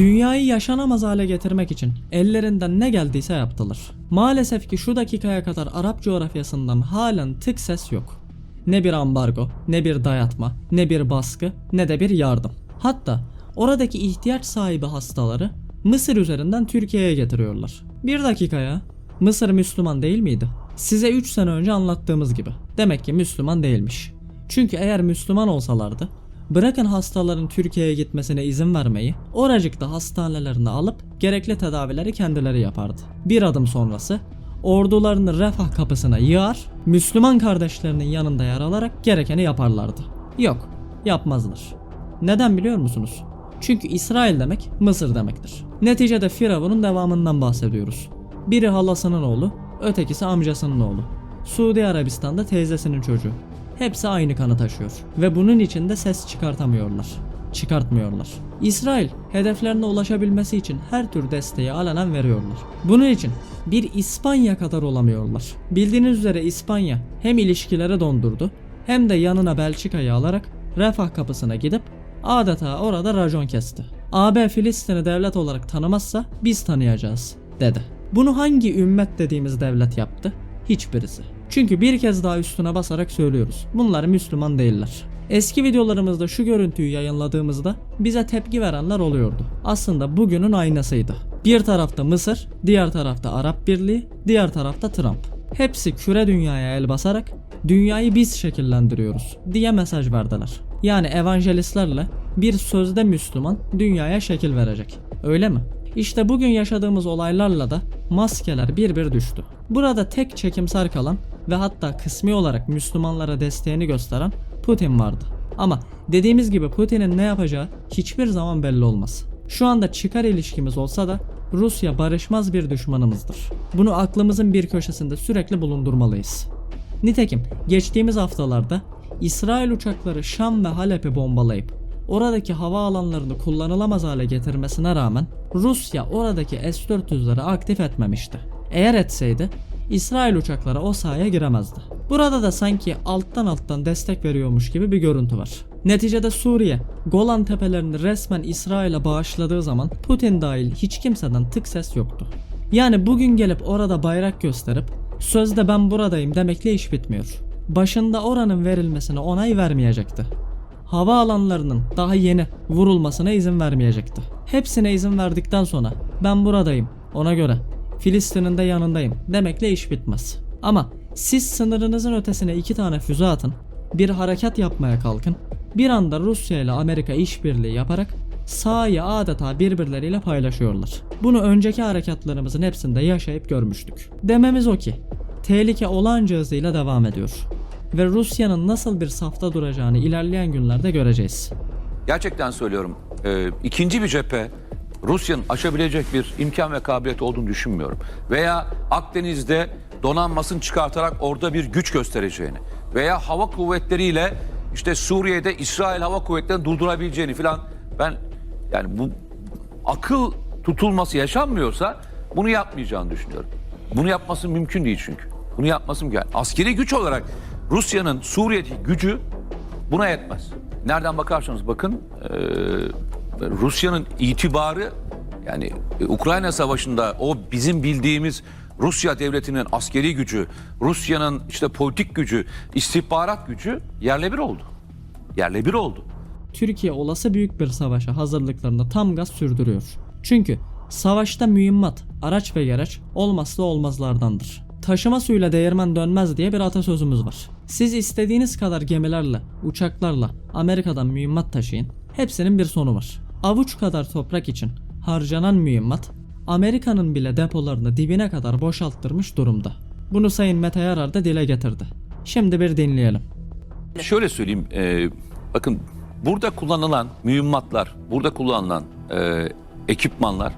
Dünyayı yaşanamaz hale getirmek için ellerinden ne geldiyse yaptılar. Maalesef ki şu dakikaya kadar Arap coğrafyasından halen tık ses yok. Ne bir ambargo, ne bir dayatma, ne bir baskı, ne de bir yardım. Hatta oradaki ihtiyaç sahibi hastaları Mısır üzerinden Türkiye'ye getiriyorlar. Bir dakikaya Mısır Müslüman değil miydi? Size 3 sene önce anlattığımız gibi. Demek ki Müslüman değilmiş. Çünkü eğer Müslüman olsalardı bırakın hastaların Türkiye'ye gitmesine izin vermeyi oracıkta hastanelerine alıp gerekli tedavileri kendileri yapardı. Bir adım sonrası ordularını refah kapısına yığar, Müslüman kardeşlerinin yanında yer alarak gerekeni yaparlardı. Yok, yapmazlar. Neden biliyor musunuz? Çünkü İsrail demek Mısır demektir. Neticede Firavun'un devamından bahsediyoruz. Biri halasının oğlu, ötekisi amcasının oğlu. Suudi Arabistan'da teyzesinin çocuğu. Hepsi aynı kanı taşıyor ve bunun için de ses çıkartamıyorlar. Çıkartmıyorlar. İsrail hedeflerine ulaşabilmesi için her tür desteği alenen veriyorlar. Bunun için bir İspanya kadar olamıyorlar. Bildiğiniz üzere İspanya hem ilişkileri dondurdu hem de yanına Belçika'yı alarak refah kapısına gidip adeta orada racon kesti. AB Filistin'i devlet olarak tanımazsa biz tanıyacağız dedi. Bunu hangi ümmet dediğimiz devlet yaptı? Hiçbirisi. Çünkü bir kez daha üstüne basarak söylüyoruz. Bunlar Müslüman değiller. Eski videolarımızda şu görüntüyü yayınladığımızda bize tepki verenler oluyordu. Aslında bugünün aynasıydı. Bir tarafta Mısır, diğer tarafta Arap Birliği, diğer tarafta Trump. Hepsi küre dünyaya el basarak dünyayı biz şekillendiriyoruz diye mesaj verdiler. Yani evangelistlerle bir sözde Müslüman dünyaya şekil verecek. Öyle mi? İşte bugün yaşadığımız olaylarla da maskeler bir bir düştü. Burada tek çekimser kalan ve hatta kısmi olarak Müslümanlara desteğini gösteren Putin vardı. Ama dediğimiz gibi Putin'in ne yapacağı hiçbir zaman belli olmaz. Şu anda çıkar ilişkimiz olsa da Rusya barışmaz bir düşmanımızdır. Bunu aklımızın bir köşesinde sürekli bulundurmalıyız. Nitekim geçtiğimiz haftalarda İsrail uçakları Şam ve Halep'i bombalayıp oradaki hava alanlarını kullanılamaz hale getirmesine rağmen Rusya oradaki S-400'leri aktif etmemişti. Eğer etseydi İsrail uçakları o sahaya giremezdi. Burada da sanki alttan alttan destek veriyormuş gibi bir görüntü var. Neticede Suriye, Golan tepelerini resmen İsrail'e bağışladığı zaman Putin dahil hiç kimseden tık ses yoktu. Yani bugün gelip orada bayrak gösterip sözde ben buradayım demekle iş bitmiyor. Başında oranın verilmesine onay vermeyecekti. Hava alanlarının daha yeni vurulmasına izin vermeyecekti. Hepsine izin verdikten sonra ben buradayım ona göre Filistin'in de yanındayım demekle iş bitmez. Ama siz sınırınızın ötesine iki tane füze atın, bir harekat yapmaya kalkın, bir anda Rusya ile Amerika işbirliği yaparak sahayı adeta birbirleriyle paylaşıyorlar. Bunu önceki harekatlarımızın hepsinde yaşayıp görmüştük. Dememiz o ki, tehlike olağanca hızıyla devam ediyor. Ve Rusya'nın nasıl bir safta duracağını ilerleyen günlerde göreceğiz. Gerçekten söylüyorum. e, ikinci bir cephe Rusya'nın aşabilecek bir imkan ve kabiliyet olduğunu düşünmüyorum. Veya Akdeniz'de donanmasını çıkartarak orada bir güç göstereceğini veya hava kuvvetleriyle işte Suriye'de İsrail hava kuvvetlerini durdurabileceğini filan ben yani bu akıl tutulması yaşanmıyorsa bunu yapmayacağını düşünüyorum. Bunu yapması mümkün değil çünkü. Bunu yapması mümkün. Askeri güç olarak Rusya'nın Suriye'deki gücü buna yetmez. Nereden bakarsanız bakın Rusya'nın itibarı yani e, Ukrayna Savaşı'nda o bizim bildiğimiz Rusya devletinin askeri gücü, Rusya'nın işte politik gücü, istihbarat gücü yerle bir oldu. Yerle bir oldu. Türkiye olası büyük bir savaşa hazırlıklarını tam gaz sürdürüyor. Çünkü savaşta mühimmat, araç ve gereç olmazsa olmazlardandır. Taşıma suyla değirmen dönmez diye bir atasözümüz var. Siz istediğiniz kadar gemilerle, uçaklarla Amerika'dan mühimmat taşıyın. Hepsinin bir sonu var. Avuç kadar toprak için harcanan mühimmat Amerika'nın bile depolarını dibine kadar boşalttırmış durumda. Bunu Sayın Mete Yarar da dile getirdi. Şimdi bir dinleyelim. Şöyle söyleyeyim, e, bakın burada kullanılan mühimmatlar, burada kullanılan e, ekipmanlar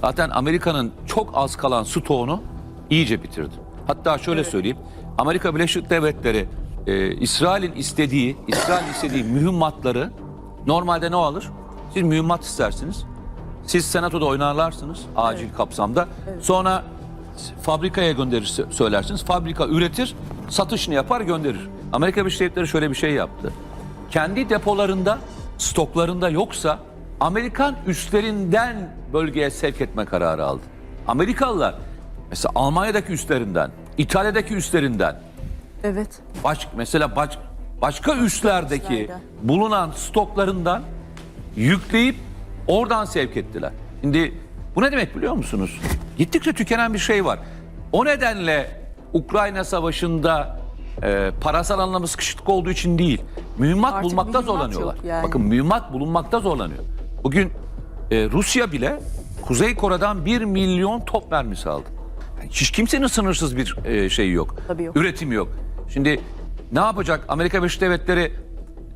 zaten Amerika'nın çok az kalan stoğunu iyice bitirdi. Hatta şöyle söyleyeyim, Amerika Birleşik Devletleri e, İsrail'in istediği, İsrail istediği mühimmatları normalde ne alır? Siz mühimmat istersiniz. Siz senatoda oynarlarsınız acil kapsamda. Sonra fabrikaya gönderir sö- söylersiniz. Fabrika üretir, satışını yapar gönderir. Amerika Birleşik Devletleri şöyle bir şey yaptı. Kendi depolarında, stoklarında yoksa Amerikan üstlerinden bölgeye sevk etme kararı aldı. Amerikalılar mesela Almanya'daki üstlerinden, İtalya'daki üstlerinden, Evet. baş, mesela baş, başka üslerdeki Üslerden. bulunan stoklarından yükleyip oradan sevk ettiler. Şimdi bu ne demek biliyor musunuz? Gittikçe tükenen bir şey var. O nedenle Ukrayna Savaşı'nda e, parasal anlamda sıkışıklık olduğu için değil, mühimmat Artık bulmakta mühimmat zorlanıyorlar. yani. Bakın mühimmat bulunmakta zorlanıyor. Bugün e, Rusya bile Kuzey Kore'den 1 milyon top mermisi aldı. Yani hiç kimsenin sınırsız bir e, şeyi yok. Tabii yok. Üretim yok. Şimdi ne yapacak? Amerika Birleşik Devletleri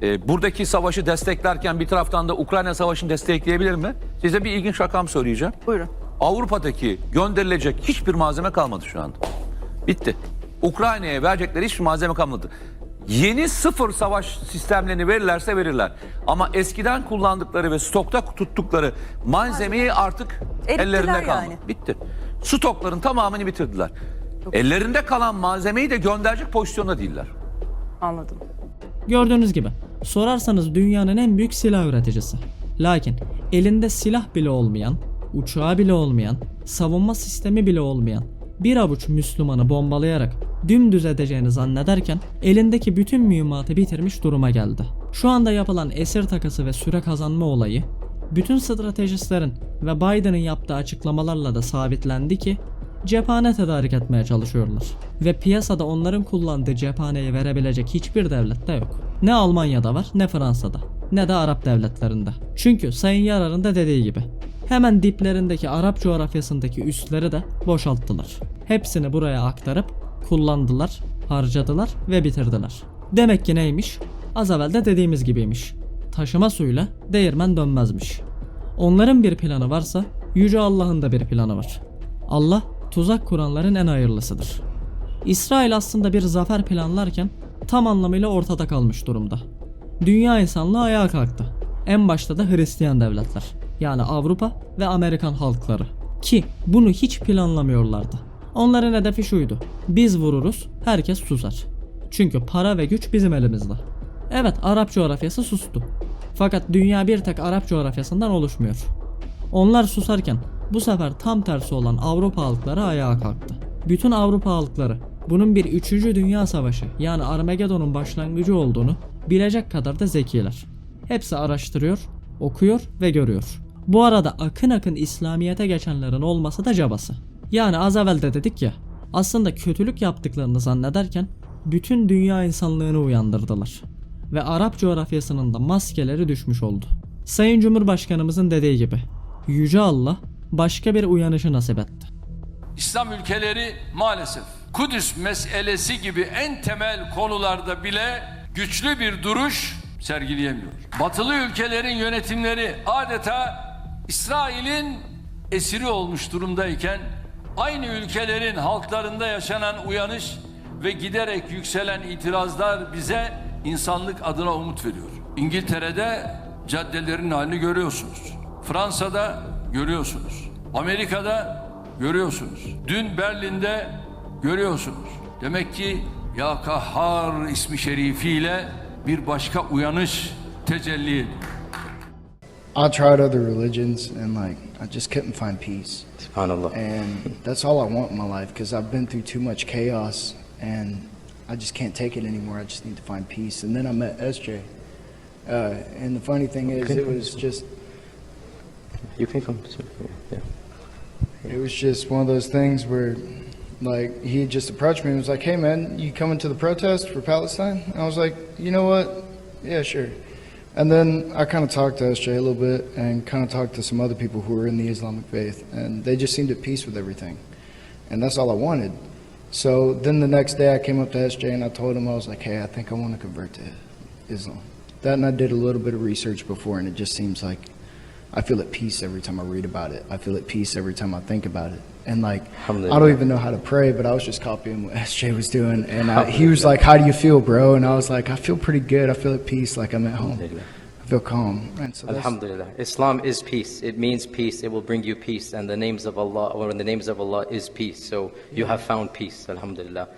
e, buradaki savaşı desteklerken bir taraftan da Ukrayna Savaşı'nı destekleyebilir mi? Size bir ilginç rakam söyleyeceğim. Buyurun. Avrupa'daki gönderilecek hiçbir malzeme kalmadı şu anda. Bitti. Ukrayna'ya verecekleri hiçbir malzeme kalmadı. Yeni sıfır savaş sistemlerini verirlerse verirler. Ama eskiden kullandıkları ve stokta tuttukları malzemeyi artık Erittiler ellerinde kalmadı. yani. Bitti. Stokların tamamını bitirdiler. Ellerinde kalan malzemeyi de gönderecek pozisyonda değiller. Anladım. Gördüğünüz gibi sorarsanız dünyanın en büyük silah üreticisi. Lakin elinde silah bile olmayan, uçağı bile olmayan, savunma sistemi bile olmayan bir avuç Müslümanı bombalayarak dümdüz edeceğini zannederken elindeki bütün mühimmatı bitirmiş duruma geldi. Şu anda yapılan esir takası ve süre kazanma olayı bütün stratejistlerin ve Biden'ın yaptığı açıklamalarla da sabitlendi ki cephane tedarik etmeye çalışıyorlar. Ve piyasada onların kullandığı cephaneyi verebilecek hiçbir devlette yok. Ne Almanya'da var ne Fransa'da ne de Arap devletlerinde. Çünkü Sayın Yarar'ın da dediği gibi hemen diplerindeki Arap coğrafyasındaki üsleri de boşalttılar. Hepsini buraya aktarıp kullandılar, harcadılar ve bitirdiler. Demek ki neymiş? Az evvel de dediğimiz gibiymiş. Taşıma suyla değirmen dönmezmiş. Onların bir planı varsa Yüce Allah'ın da bir planı var. Allah tuzak kuranların en hayırlısıdır. İsrail aslında bir zafer planlarken tam anlamıyla ortada kalmış durumda. Dünya insanlığı ayağa kalktı. En başta da Hristiyan devletler. Yani Avrupa ve Amerikan halkları. Ki bunu hiç planlamıyorlardı. Onların hedefi şuydu. Biz vururuz, herkes susar. Çünkü para ve güç bizim elimizde. Evet Arap coğrafyası sustu. Fakat dünya bir tek Arap coğrafyasından oluşmuyor. Onlar susarken bu sefer tam tersi olan Avrupa halkları ayağa kalktı. Bütün Avrupa halkları bunun bir 3. Dünya Savaşı yani Armageddon'un başlangıcı olduğunu bilecek kadar da zekiler. Hepsi araştırıyor, okuyor ve görüyor. Bu arada akın akın İslamiyet'e geçenlerin olması da cabası. Yani az evvel de dedik ya aslında kötülük yaptıklarını zannederken bütün dünya insanlığını uyandırdılar ve Arap coğrafyasının da maskeleri düşmüş oldu. Sayın Cumhurbaşkanımızın dediği gibi Yüce Allah başka bir uyanışı nasip etti. İslam ülkeleri maalesef Kudüs meselesi gibi en temel konularda bile güçlü bir duruş sergileyemiyor. Batılı ülkelerin yönetimleri adeta İsrail'in esiri olmuş durumdayken aynı ülkelerin halklarında yaşanan uyanış ve giderek yükselen itirazlar bize insanlık adına umut veriyor. İngiltere'de caddelerin halini görüyorsunuz. Fransa'da görüyorsunuz. Amerika'da görüyorsunuz. Dün Berlin'de görüyorsunuz. Demek ki Ya Kahhar ismi şerifiyle bir başka uyanış tecelli ediyor. I tried other religions and like I just couldn't find peace. SubhanAllah. And that's all I want in my life because I've been through too much chaos and I just can't take it anymore. I just need to find peace. And then I met SJ. Uh, and the funny thing is, it was just You can come. to- Yeah. it was just one of those things where like he just approached me and was like, "Hey man, you coming to the protest for Palestine?" I was like, "You know what? Yeah, sure." And then I kind of talked to SJ a little bit and kind of talked to some other people who were in the Islamic faith, and they just seemed at peace with everything. And that's all I wanted. So then the next day I came up to SJ and I told him, I was like, hey, I think I want to convert to Islam. That and I did a little bit of research before, and it just seems like I feel at peace every time I read about it. I feel at peace every time I think about it. And like, I don't even know how to pray, but I was just copying what SJ was doing. And I, he was like, how do you feel, bro? And I was like, I feel pretty good. I feel at peace, like I'm at home. I feel calm. So Alhamdulillah. Islam is peace. It means peace. It will bring you peace. And the names of Allah, or in the names of Allah, is peace. So you have found peace. Alhamdulillah.